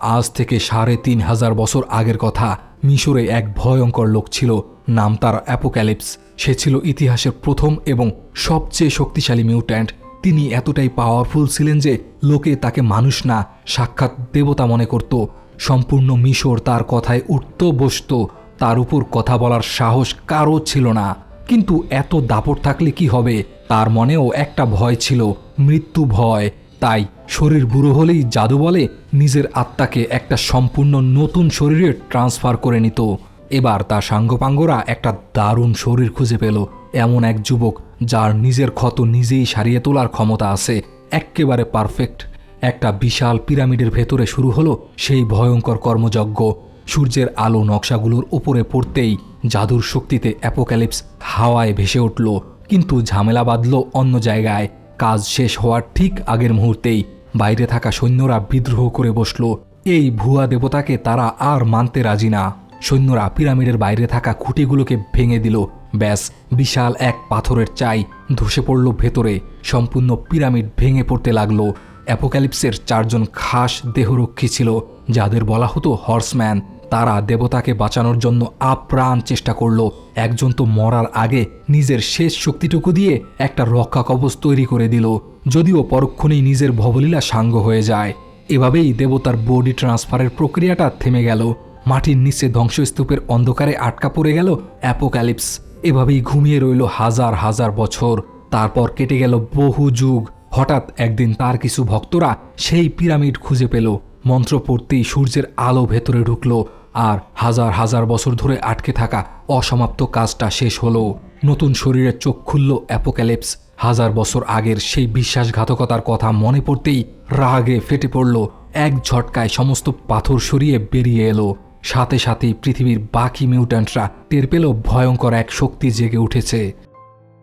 আজ থেকে সাড়ে তিন হাজার বছর আগের কথা। মিশরে এক ভয়ঙ্কর লোক ছিল, নাম তার অ্যাপোক্যালিপস। সে ছিল ইতিহাসের প্রথম এবং সবচেয়ে শক্তিশালী মিউট্যান্ট। তিনি এতটাই পাওয়ারফুল ছিলেন যে লোকে তাকে মানুষ না, সাক্ষাৎ দেবতা মনে করত। সম্পূর্ণ মিশর তার কথায় উঠত বসত তার উপর কথা বলার সাহস কারও ছিল না। কিন্তু এত দাপট থাকলে কি হবে? তার মনেও একটা ভয় ছিল, মৃত্যু ভয়। তাই শরীর বুড়ো হলেই জাদু বলে নিজের আত্মাকে একটা সম্পূর্ণ নতুন শরীরে ট্রান্সফার করে নিত। এবার তার সাঙ্গপাঙ্গরা একটা দারুণ শরীর খুঁজে পেল, এমন এক যুবক যার নিজের ক্ষত নিজেই সারিয়ে তোলার ক্ষমতা আছে, এক্কেবারে পারফেক্ট। একটা বিশাল পিরামিডের ভেতরে শুরু হলো সেই ভয়ঙ্কর কর্মযজ্ঞ। সূর্যের আলো নকশাগুলোর উপরে পড়তেই জাদুর শক্তিতে অ্যাপোক্যালিপস হাওয়ায় ভেসে উঠল, কিন্তু ঝামেলা বাঁধল অন্য জায়গায়। কাজ শেষ হওয়ার ঠিক আগের মুহূর্তেই বাইরে থাকা সৈন্যরা বিদ্রোহ করে বসল। এই ভুয়া দেবতাকে তারা আর মানতে রাজি না। সৈন্যরা পিরামিডের বাইরে থাকা খুঁটিগুলোকে ভেঙে দিল। ব্যাস, বিশাল এক পাথরের চাই ধসে পড়ল ভেতরে। সম্পূর্ণ পিরামিড ভেঙে পড়তে লাগল। অ্যাপোক্যালিপসের চারজন খাস দেহরক্ষী ছিল, যাদের বলা হতো হর্সম্যান। তারা দেবতাকে বাঁচানোর জন্য আপ্রাণ চেষ্টা করল। একজন তো মরার আগে নিজের শেষ শক্তিটুকু দিয়ে একটা রক্ষা কবচ তৈরি করে দিল, যদিও পরক্ষণেই নিজের ভবলীলা সাঙ্গ হয়ে যায়। এভাবেই দেবতার বডি ট্রান্সফারের প্রক্রিয়াটা থেমে গেল। মাটির নিচে ধ্বংসস্তূপের অন্ধকারে আটকা পড়ে গেল অ্যাপোক্যালিপস এভাবেই ঘুমিয়ে রইল হাজার হাজার বছর। তারপর কেটে গেল বহু যুগ। হঠাৎ একদিন তার কিছু ভক্তরা সেই পিরামিড খুঁজে পেল। মন্ত্র পড়তেই সূর্যের আলো ভেতরে ঢুকলো। আর হাজার হাজার বছর ধরে আটকে থাকা অসমাপ্ত কাজটা শেষ হলো। নতুন শরীরের চোখ খুলল অ্যাপোক্যালিপস। হাজার বছর আগের সেই বিশ্বাসঘাতকতার কথা মনে পড়তেই রাগে ফেটে পড়ল। এক ঝটকায় সমস্ত পাথর সরিয়ে বেরিয়ে এলো। সাথে সাথেই পৃথিবীর বাকি মিউট্যান্টরা টের পেল ভয়ঙ্কর এক শক্তি জেগে উঠেছে।